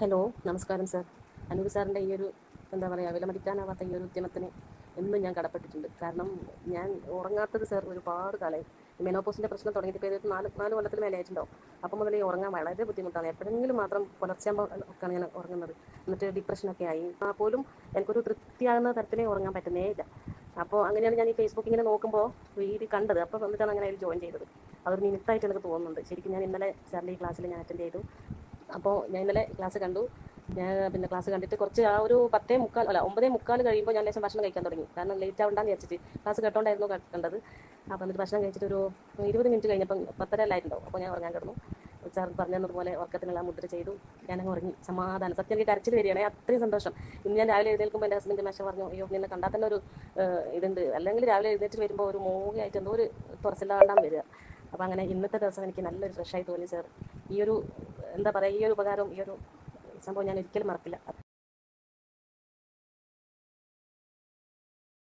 Hello നമസ്കാരം sir. Anoop സാറിന്റെ ഈ ഒരു എന്താ പറയുക വിലമതിക്കാനാവാത്ത ഈ ഒരു ഉദ്യമത്തിന് എന്നും ഞാൻ കടപ്പെട്ടിട്ടുണ്ട്. കാരണം ഞാൻ ഉറങ്ങാത്തത് സാർ ഒരുപാട് കാലമായി. മെനോപോസിന്റെ പ്രശ്നം തുടങ്ങിയിട്ട് ഇപ്പോൾ നാല് നാല് കൊല്ലത്തിൽ മേലായിട്ടുണ്ടോ അപ്പം മുതൽ ഉറങ്ങാൻ വളരെ ബുദ്ധിമുട്ടാണ്. എപ്പോഴെങ്കിലും മാത്രം പുലർച്ചയാകുമ്പോൾ ഒക്കെയാണ് ഞാൻ ഉറങ്ങുന്നത്. എന്നിട്ട് ഡിപ്രഷനൊക്കെ ആയി. ആ പോലും എനിക്കൊരു തൃപ്തിയാകുന്ന തരത്തിലേ ഉറങ്ങാൻ പറ്റുന്നേ ഇല്ല. അപ്പോൾ അങ്ങനെയാണ് ഞാൻ ഈ ഫേസ്ബുക്ക് ഇങ്ങനെ നോക്കുമ്പോൾ ഇത് കണ്ടത്. അപ്പോൾ വന്നിട്ടാണ് അങ്ങനെ അതിൽ ജോയിൻ ചെയ്തത്. അതൊരു മിനിറ്റായിട്ട് എനിക്ക് തോന്നുന്നുണ്ട്. ശരിക്കും ഞാൻ ഇന്നലെ സാറിന്റെ ഈ ക്ലാസ്സിൽ ഞാൻ അറ്റൻഡ് ചെയ്തു. അപ്പോൾ ഞാൻ ഇന്നലെ ക്ലാസ് കണ്ടു. ഞാൻ പിന്നെ ക്ലാസ് കണ്ടിട്ട് കുറച്ച് ആ ഒരു പത്തേ മുക്കാൽ അല്ല ഒമ്പതേ മുക്കാൽ കഴിയുമ്പോൾ ഞാൻ ലേശം ഭക്ഷണം കഴിക്കാൻ തുടങ്ങി. കാരണം ലേറ്റ് ആവണ്ടെന്ന് വിചാരിച്ചിട്ട് ക്ലാസ് കേട്ടോണ്ടായിരുന്നു കണ്ടത്. അപ്പോൾ എന്നിട്ട് ഭക്ഷണം കഴിച്ചിട്ട് ഒരു ഇരുപത് മിനിറ്റ് കഴിഞ്ഞപ്പോൾ പത്തര അല്ലായിട്ടുണ്ടാവും അപ്പോൾ ഞാൻ ഉറങ്ങാൻ കിടന്നു. സാർ പറഞ്ഞതുപോലെ ഉറക്കത്തിനുള്ള മുദ്ര ചെയ്തു. ഞാനങ്ങ് ഉറങ്ങി. സമാധാനം. സത്യം എനിക്ക് കരച്ചിൽ വരികയാണ്. അത്രയും സന്തോഷം. ഇന്ന് ഞാൻ രാവിലെ എഴുന്നേൽക്കുമ്പോൾ എന്റെ ഹസ്ബൻഡ് മേശ പറഞ്ഞു അയ്യോ നിന്നെ കണ്ടാൽ തന്നെ ഒരു ഇതുണ്ട്. അല്ലെങ്കിൽ രാവിലെ എഴുന്നേറ്റ് വരുമ്പോൾ ഒരു മോഹയായിട്ട് എന്തോ ഒരു തുറച്ചില്ലാണ്ടാണ് വരിക. അപ്പോൾ അങ്ങനെ ഇന്നത്തെ ദിവസം എനിക്ക് നല്ലൊരു ഫ്രഷായി തോന്നി സാർ ഈ ഒരു എന്താ പറയുക ഈ ഒരു ഉപകാരം ഈ ഒരു സംഭവം ഞാൻ ഒരിക്കലും മറക്കില്ല.